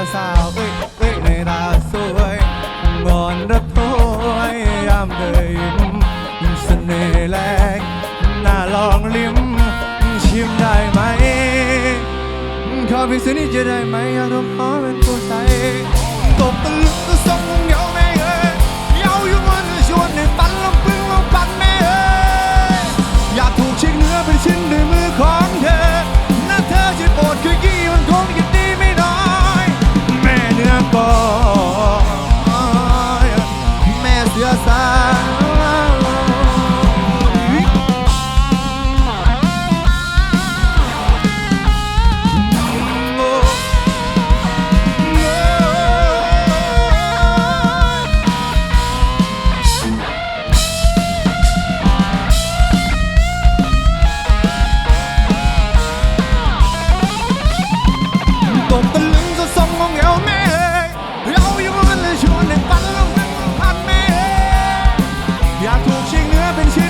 สือสาวเอ้ยเอ้ยในตาสวยงอนระโถยยามเดยยิ้มเสน่ห์แรงน่าลองลิ้มชิมได้ไหม ขอเพียงสิ่งนี้จะได้ไหมอยากรบขอเป็นผู้ใจ อยากถูกชิงเนื้อเป็นชิ้น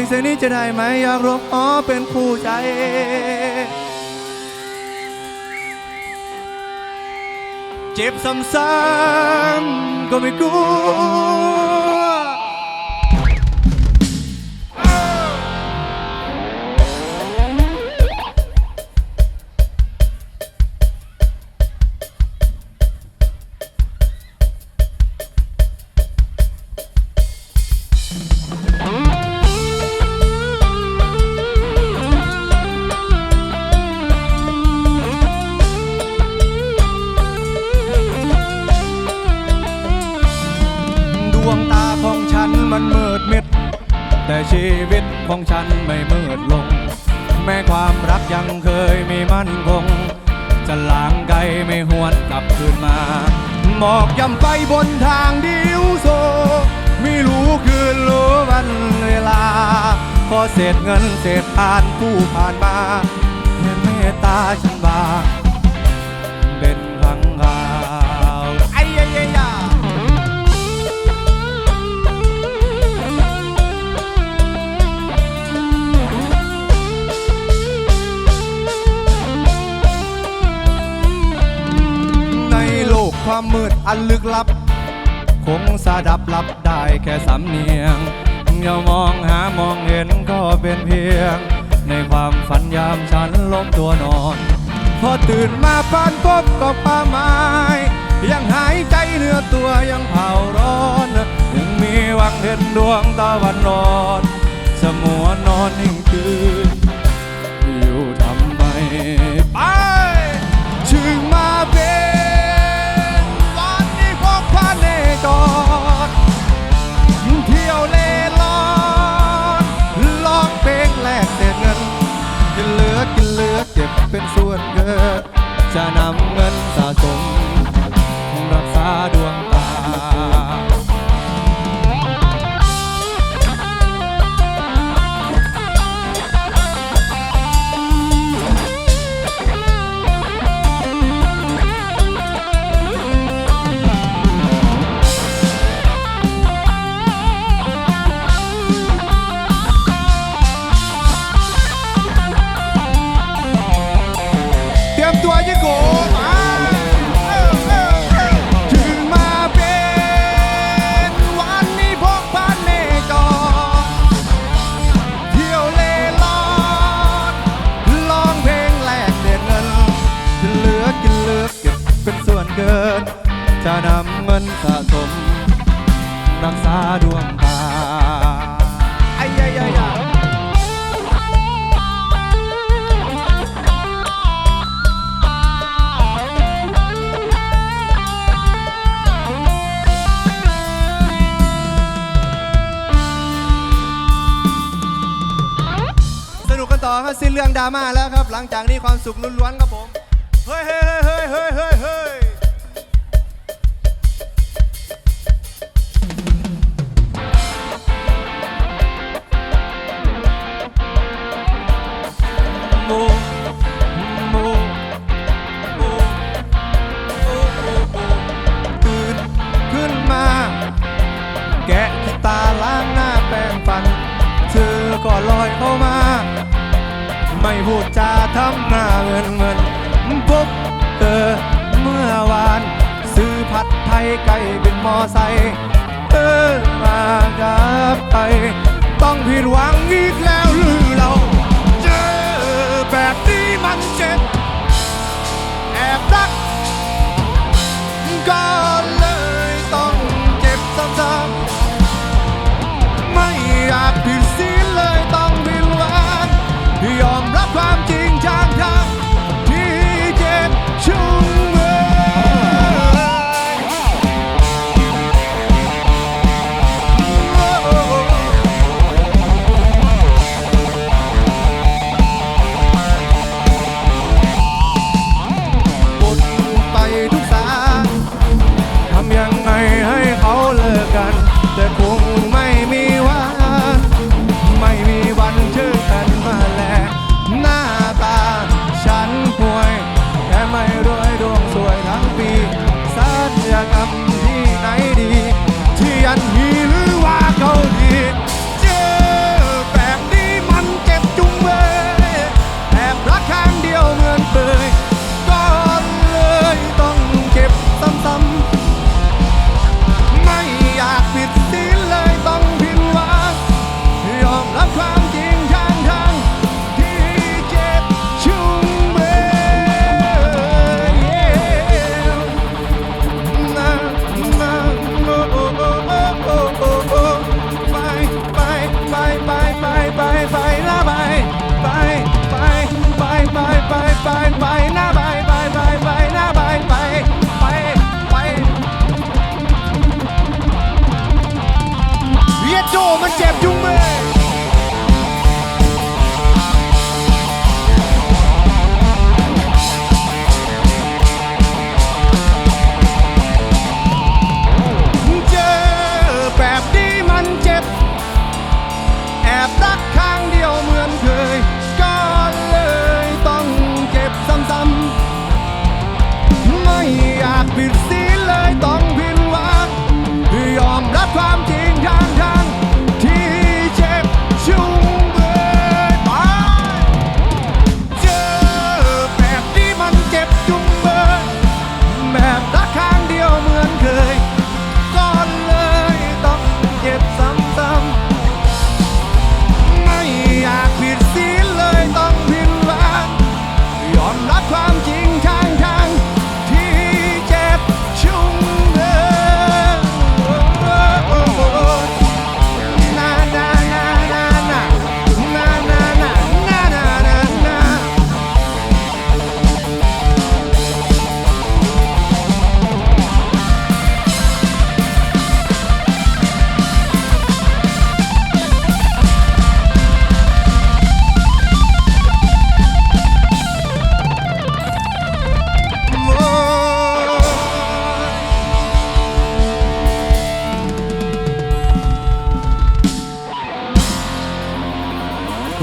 งเสียงนี้จะได้ไหมอยากรบอ๋อเป็นคู่ใจเจ็บซ้ำๆก็ไม่กลัวางไกลไม่หวนกลับคืนมา หมอกย่ำไปบนทางดิวโซ ไม่รู้คืนรู้วันเวลาขอเศษเงินเศษทานผู้ผ่านมาเห็นเมตตาฉันบาง ความมืดอันลึกลับ คงสาดับลับได้แค่สำเนียงอย่ามองหามองเห็นก็เป็นเพียง ในความฝันยามฉันล้มตัวนอน พอตื่นมาผ่านพบกับป่าไม้ยังหายใจเนื้อตัวยังเผาร้อนยังมีวังเห็นดวงตะวันรอดสมัวนอนนิ่งคืนอยู่ทำไมไปถึงมาเป็น ระเนจรเที่ยวเล่ร่อนร้องเพลงแลกเศษเงินกินเหลือกินเหลือเก็บเป็นส่วนเกินจะนำเงินสา จะถึงมาเป็นวันนี้พกพานเมต่อเที่ยวเล่ลอดลองเพลงแลกเด็ดเงินจะเหลือกินเหลือเก็บเป็นส่วนเกิน จะนำเงินสะสมรักษาดวง สิ้นเรื่องดราม่าแล้วครับ หลังจากนี้ความสุขล้วนๆครับผม เฮ้ยเฮ้ยเฮ้ยเฮ้ยเฮ้ยเฮ้ยโมโมโมโอ้โอ้โอ้นขึ้นมา แกะตาล้างหน้าแปรงฟัน เธอก็ลอยเข้ามา ไม่พูดจาทำหน้าเงินเงินพบเออเมื่อวาน ซื้อผัดไทยไก่เป็นมอไซค์เออมาจับไป ต้องผิดหวังอีกแล้วหรือเรา เจอแบบนี้มันเจ็บ แอบรักก็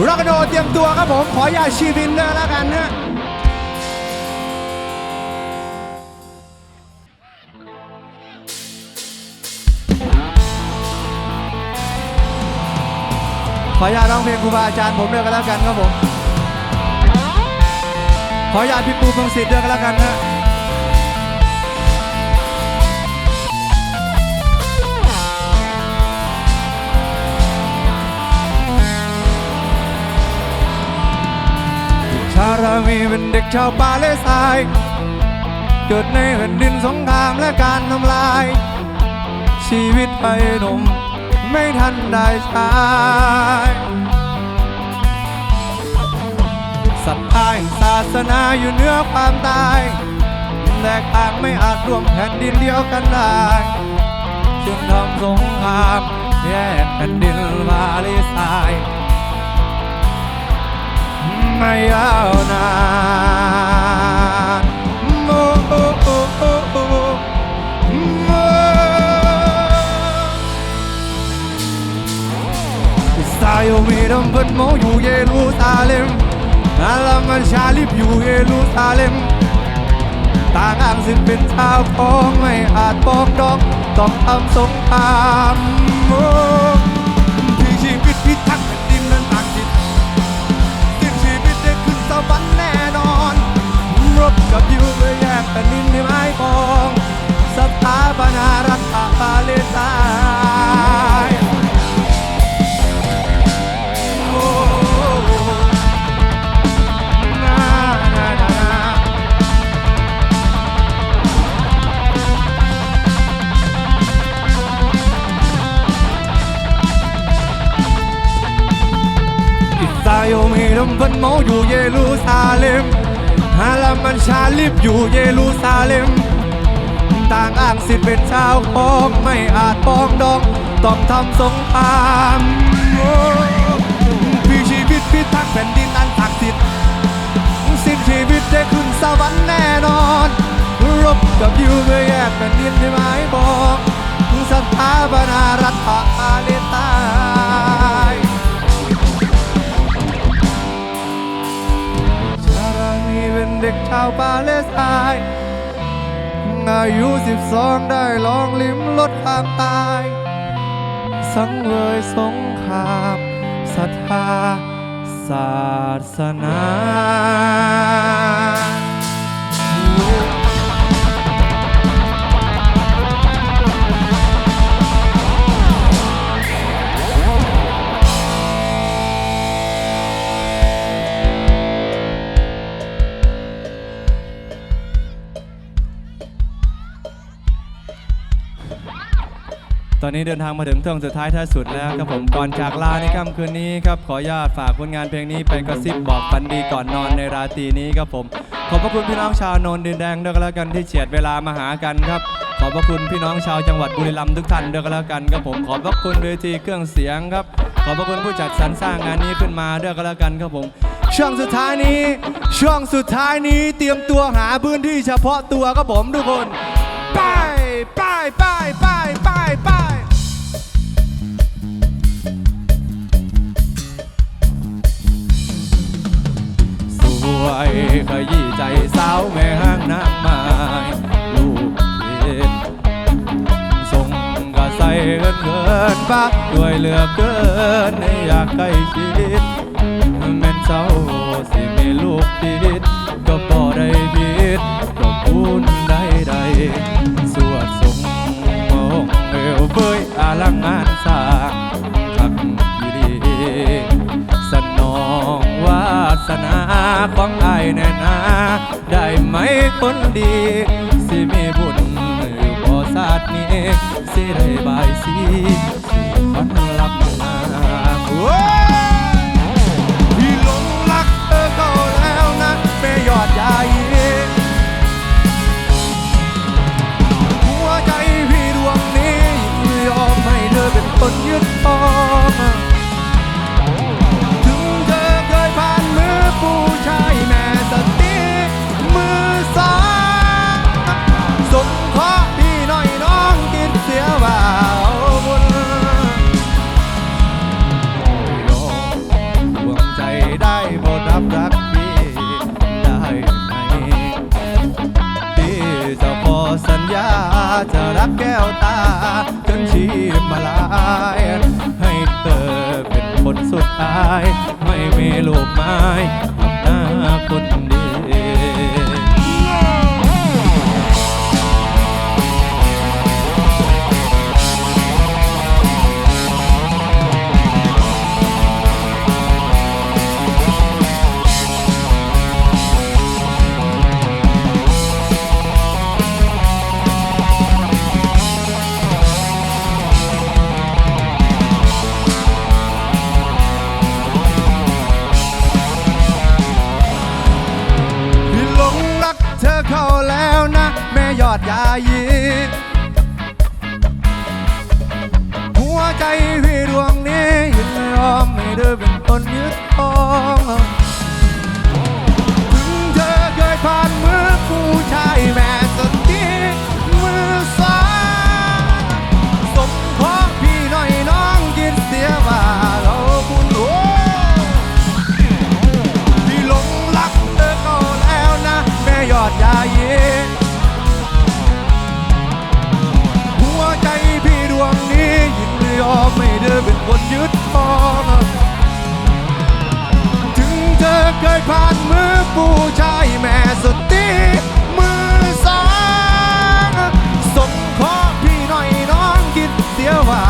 รักโดเตรียมตัวครับผมขอยาชีวินเนอร์แล้วกันนะขออนุญาตร้องเพลงครูบาอาจารย์ผมเด้วกันแล้วกันครับผม ขออนุญาตพี่ปูพงศิษฐ์เด้วกันแล้วกันนะารามีเป็นเด็กชาวปาเลสไตน์เกิดในแผ่นดินสงครามและการทำลาย ชีวิตไปหนุ่มไม่ทันได้ใช้ศรัทธาแห่งศาสนาอยู่เหนือความตายแตกต่างไม่อาจรวมแผ่นดินเดียวกันได้จึงทำสงครามแยกแผ่นดินปาเลสไตน์ ม่ยาวนานโอ้โอ้โอ้โอ้โอ้โอ้ Sayomidam vẫn máu dù Jerusalem Alam al Shalib อยู่เยรูซาเล็มต่างอ้างซึ่งเป็นชาวของไม่อาจปองดองต้องทำสงครามโอ้ กับยูเพื่อแยกแผ่นดินในไม้ปองสถาปนารัฐปาเลสไตน์โอ้นานานาอิสราเอลมีดำพันเมาอยู่เยรูซาเล็ม ฮาลามันชาลิบอยู่เยรูซาเล็ม ต่างอ้างสิทธิ์เป็นชาวของไม่อาจปองดองต้องทำสงครามพี่ชีวิตพิทักษ์แผ่นดินอันศักดิ์สิทธิ์สิ้นชีวิตได้ขึ้นสวรรค์แน่นอน รบกับยูเพื่อแยกแผ่นดินให้หมายบอกสถาปนารัฐปาเลตน์ ชาวปาเลสไตน์อายุสิบสองได้ลองลิ้มรสความตาย สังเวยสงครามศรัทธาศาสนา อนนี้เดินทางมาถึงช่วงสุดท้ายท้ายสุดแล้วครับผมก่อนจากลาในค่ำคืนนี้ครับขออนุญาตฝากผลงานเพลงนี้เป็นกระซิบบอกฝันดีก่อนนอนในราตรีนี้ครับผมขอบพระคุณพี่น้องชาวนนดินแดงด้วยกันแล้วกันที่เฉียดเวลามาหากันครับ ขอบพระคุณพี่น้องชาวจังหวัดบุรีรัมย์ทุกท่านด้วยกันแล้วกันครับผมขอบพระคุณเวทีเครื่องเสียงครับ ขอบพระคุณผู้จัดสรรสร้างงานนี้ขึ้นมาด้วยกันแล้วกันครับผมช่วงสุดท้ายนี้ ช่วงสุดท้ายนี้เตรียมตัวหาพื้นที่เฉพาะตัวครับผมทุกคนไปไปไปไปไป วยขยี้ใจสาวแม่ห้างนางไม้ลูกเห็นส่งกระใสเกินเกินปากด้วยเหลือเกินอยากใกล้ชิดแม่นเจ้าสิมีลูกติด คนดี สิมีบุญอยู่บ่ศาสนี้สิได้บายสีสิคนรับนาาย ไม่มีลูกไม้ อดยายีหัวใจพี่ดวงนี้ยินยอมให้เธอเป็นคนยึดครองถึงเธอเคยผ่านมือผู้ชายแม่สติมือสายสมขอพี่น่อยน้องคิดเสียว่าเราบุญโอ้พี่หลงรักเธอก็แล้วนะ แม่ยอดยาเย คนยึดครองถึงเธอเคยผ่านมือผู้ชายแม่สติมือสองส่งขอพี่หน่อยน้องกินเสียว่า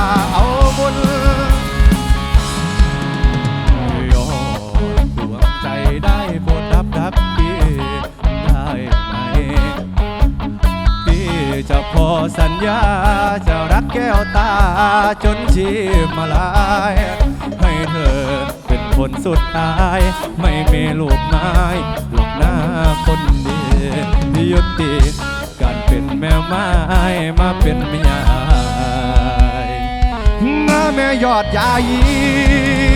สัญญาจะรักแก้วตาจนชีพมาลาย ให้เธอเป็นคนสุดท้าย ไม่มีลูกไม้หลอกหน้าคนดียุติการเป็นแม่ไม้มาเป็นเมียน้าแม่ยอดยายี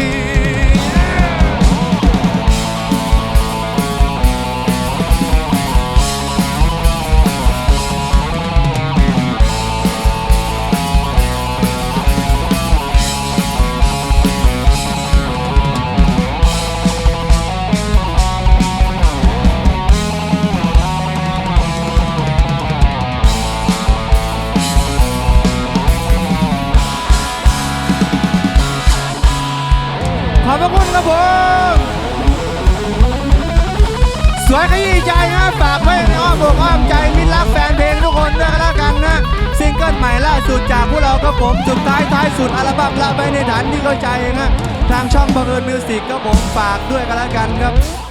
งทุกคนด้วยก็แล้วกันนะซิงเกิลใหม่ล่าสุดจากพวกเราครับผมสุดท้ายท้ายสุดอัลบั้มละไว้ในฐานที่เข้าใจนะทางช่องบังเอิญมิวสิกครับผมฝากด้วยก็แล้วกันครับ